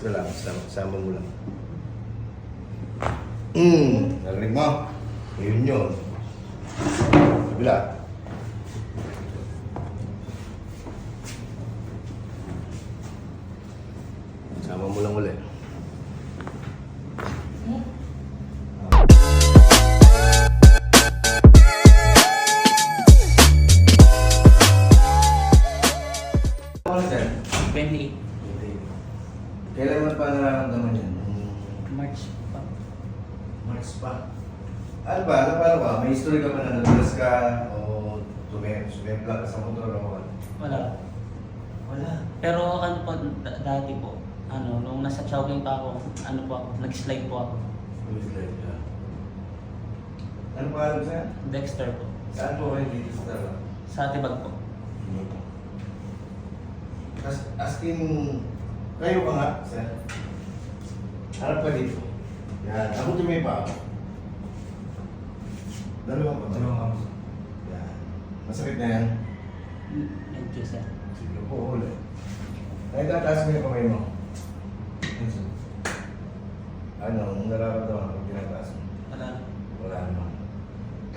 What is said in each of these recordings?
Ka lang. Sama, sama mo lang. Hmm. Narinig mo? Yun yun. Kabila. March pa. Ano ba? Ano paano ba? May history ka ba na nadulas ka o tumem sumempla ka sa motor o ano? Wala. Wala. Pero ano po, d- dati po, ano, nung nasa Chowking pa ako, ano po ako, nag-slide po ako. Ano pa alam sa'yo? Dexter po. Saan po kayo dito sa dalawa? Sa Atibag po. As, asking, kayo ka nga, sir. Harap ka dito. Yan. Ako tumay pa ako. Dalawa pa. Dalawang kamos. Yan. Masakit na yan. Medyo sir. Sige po, ulit. Ay, tataas mo yung kamay mo. Ano, ang nararamdaman pag tinataas mo? Wala. Wala naman.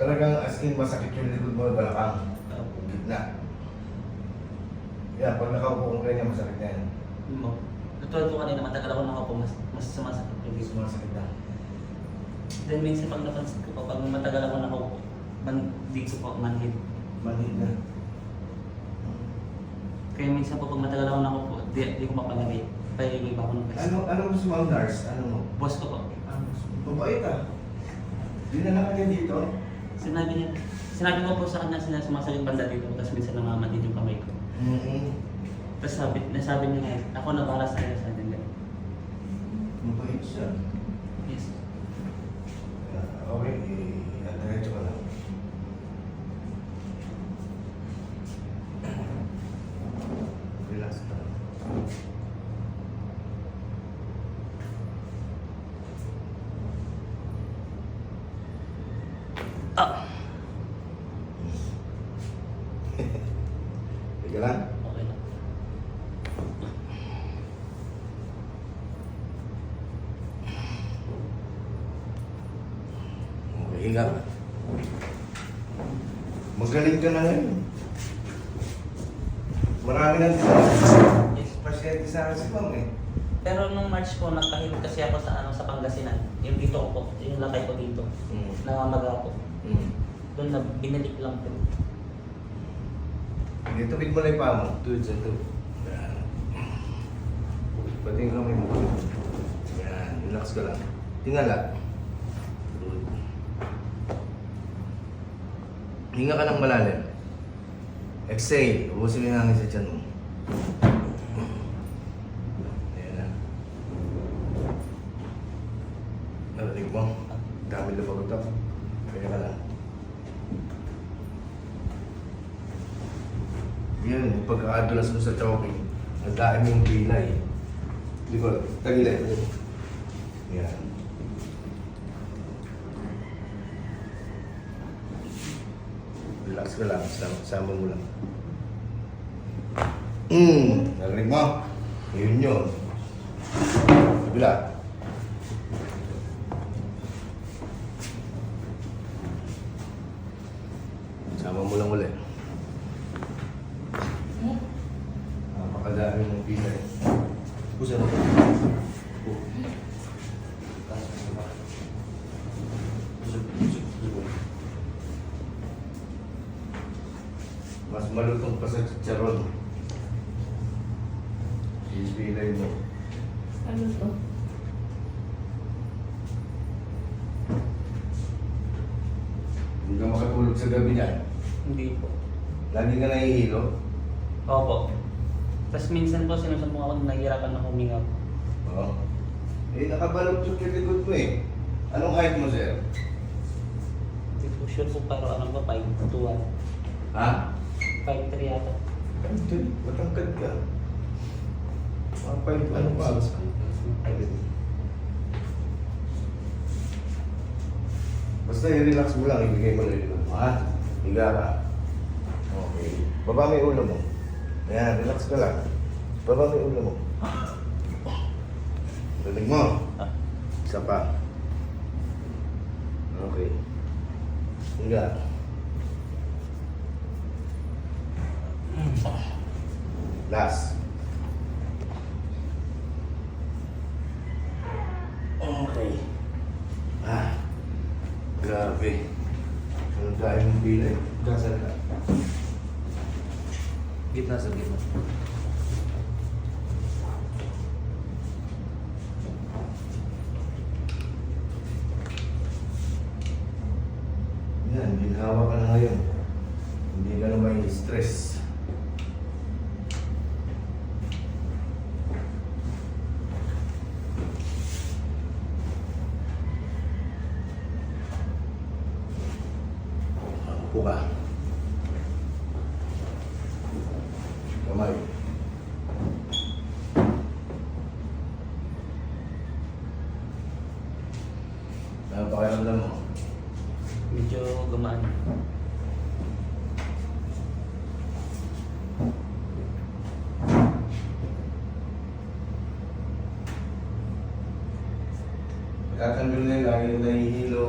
Talagang as in masakit yung likod mo, balakang. Opo. Gitna. Yan, pag nakaupo kang ganyan, masakit na yan. Mo. Tutulad po kanina, matagal ako nakaupo, mas, mas sumasakit yung dito. sumasakit na. Then minsan pag napansin ko po, pag matagal ako nakaupo, man, dito po, manhid. Manhid na. Kaya minsan po pag matagal ako nakaupo, di, di ko mapalagay. Pahilagay pa ako ng pwesto. Ano, ano gusto mo ang nurse? Ano mo? Boss ko po. Ano gusto mo? Mabait ah. Dinala ka niya dito. Sinabi niya, sinabi ko po sa kanya sina sumasakit banda dito, tapos minsan namamatid yung kamay ko. Mm-hmm. Tapos sabi, nasabi niya nga, ako na para sa iyo sa atin. Mabait siya. Yes. Ah, Okay, eh, diretso ka lang. Relax ka lang. Ah! Teka lang. Okay na. Ka. Magaling ka na ngayon. Marami nang pasyente sa akin si Ma'am eh. Pero nung March po, nagpahilot kasi ako sa ano sa Pangasinan. Yung dito ko po, yung lakay ko dito. Mm. Namamaga po. Mm. Doon na binalik lang po. Hindi, tubig mo lang yung paa mo. Tuwid sa. Yan. Pati yung kamay mo. Yan, relax ka lang. Tingala. Hinga ka ng malalim. Exhale. Ubusin mo yung hangin sa tiyan mo. Ayan na. Narinig mo? Dami na pagod ako. Kaya ka lang. Yan, yung pagkakadulas mo sa choking, dami yung pilay. Di ba? Tagilid. Yan. Relax lang, sama, sama mo lang. Hmm, narinig mo? Yun yun. Kabila. Sama mo lang ulit. Malutong pa sa chicharon. Yung pilay mo. Ano to? Hindi ka makatulog sa gabi niyan. Hindi po. Lagi ka nahihilo. Opo. Tapos minsan po, sinusumbong ako na nahihirapan na huminga po. Oo. Eh, nakabalot yung kilikod mo eh. Anong height mo, sir? Hindi po sure po, pero ano ba, 5'2", Ha? 5'3 yata. Ito, matangkad ka. Mga five, ano pa? Basta i-relax mo lang, ibigay mo lang yung mo, ha? Higa ka. Okay. Baba mo yung ulo mo. Ayan, relax ka lang. Baba mo yung ulo mo. Tulig mo. Ah. Isa pa. Okay. Higa. Last. Okay. Ah. Grabe. Ang dahil mong bilay. Gasal ka. Gitna sa gitna. Yan, ginhawa ka na ngayon. Hindi ka na may stress. Upo ka. Kamay. Ano pakiramdam mo? Medyo gumaan. Tatanggal na yun, lagi yung nahihilo.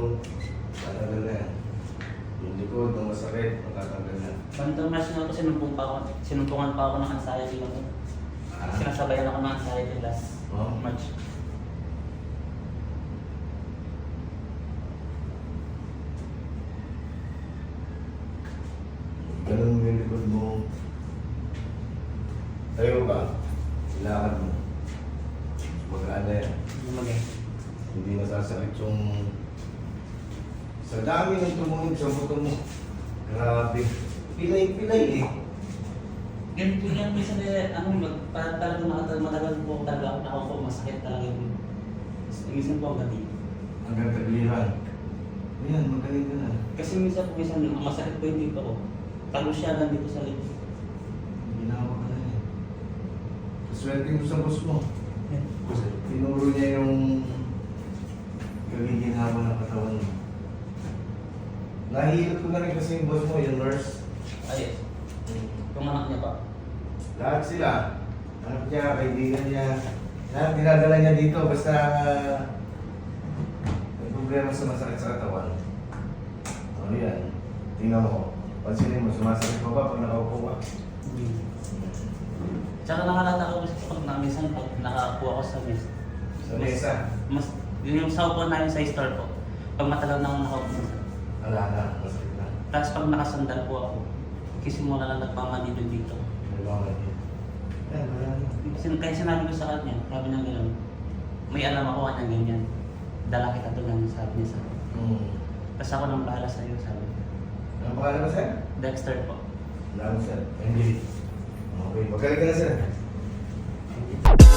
Tatanggal na yan. Yung likod, nung masakit, matatanggal na. Bandang mas na ako, sinumpong pa ako. Sinumpungan pa ako ng anxiety ako. Ah, Sinasabayan ako ng anxiety last Oh. March. ganun yung likod mo. Tayo ka. Ilakad mo. Mag-aala yan. Lumagay. Hindi nasasakit yung... Sa dami ng tumunog sa buto mo. Grabe. Pilay-pilay eh. Ganito yan, minsan eh, ano, mag, talaga matagal, matagal po talaga ako po, masakit talaga yung, minsan po ang gati. Hanggang tagliran. Ayan, magaling ka na. Kasi minsan po, minsan masakit po yung dito ko. Talo siya lang dito sa likod. Ginawa ka na yan. Swerte mo sa boss mo. Tinuro niya yung kagiginhawa ng katawan mo. Nahihilot ko na rin kasi yung boss mo, yung nurse. Ay, yung anak niya pa. Lahat sila. Anak niya, kaibigan niya. Lahat dinadala niya dito basta uh, may problema sa masakit sa katawan. O yan. Tingnan mo. Pansinin mo, sumasakit pa ba pag nakaupo ka? Tsaka nakalata ko kasi pag na, minsan pag nakakuha ko sa mesa. Sa mesa. Mas, yun yung sa upuan namin sa store po. Pag matagal na ako nakaupo. Wala na, na. Tapos pag nakasandal po ako, kasi muna lang nagmamanilo dito. Niya. Yan, wala na. Kasi kaya sinabi ko sa kanya, sabi niya gano'n, may alam ako kanya ganyan. Dala kita doon, sabi niya sa akin. Hmm. Tapos ako nang bahala sa iyo, sabi niya. Ano pangalan mo, sir? Dexter po. Mo, sir. Hindi. Okay, magaling ka na, sir. Thank you.